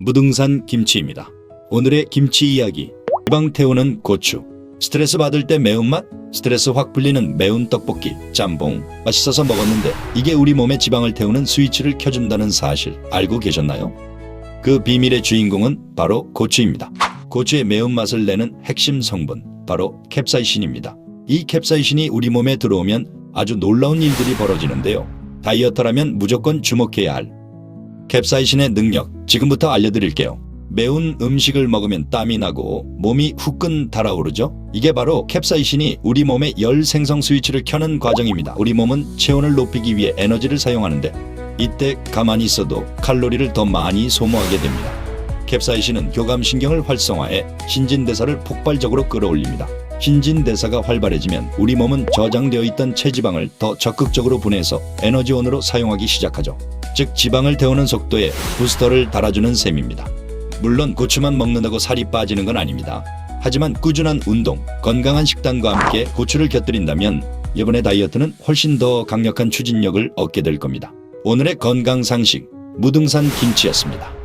무등산 김치입니다. 오늘의 김치 이야기. 지방 태우는 고추. 스트레스 받을 때 매운맛? 스트레스 확 풀리는 매운 떡볶이, 짬뽕. 맛있어서 먹었는데 이게 우리 몸에 지방을 태우는 스위치를 켜준다는 사실 알고 계셨나요? 그 비밀의 주인공은 바로 고추입니다. 고추의 매운맛을 내는 핵심 성분, 바로 캡사이신입니다. 이 캡사이신이 우리 몸에 들어오면 아주 놀라운 일들이 벌어지는데요. 다이어터라면 무조건 주목해야 할 캡사이신의 능력 지금부터 알려드릴게요. 매운 음식을 먹으면 땀이 나고 몸이 후끈 달아오르죠. 이게 바로 캡사이신이 우리 몸의 열 생성 스위치를 켜는 과정입니다. 우리 몸은 체온을 높이기 위해 에너지를 사용하는데 이때 가만히 있어도 칼로리를 더 많이 소모하게 됩니다. 캡사이신은 교감신경을 활성화해 신진대사를 폭발적으로 끌어올립니다. 신진 대사가 활발해지면 우리 몸은 저장되어 있던 체지방을 더 적극적으로 분해해서 에너지원으로 사용하기 시작하죠. 즉 지방을 태우는 속도에 부스터를 달아주는 셈입니다. 물론 고추만 먹는다고 살이 빠지는 건 아닙니다. 하지만 꾸준한 운동, 건강한 식단과 함께 고추를 곁들인다면 이번의 다이어트는 훨씬 더 강력한 추진력을 얻게 될 겁니다. 오늘의 건강 상식 무등산 김치였습니다.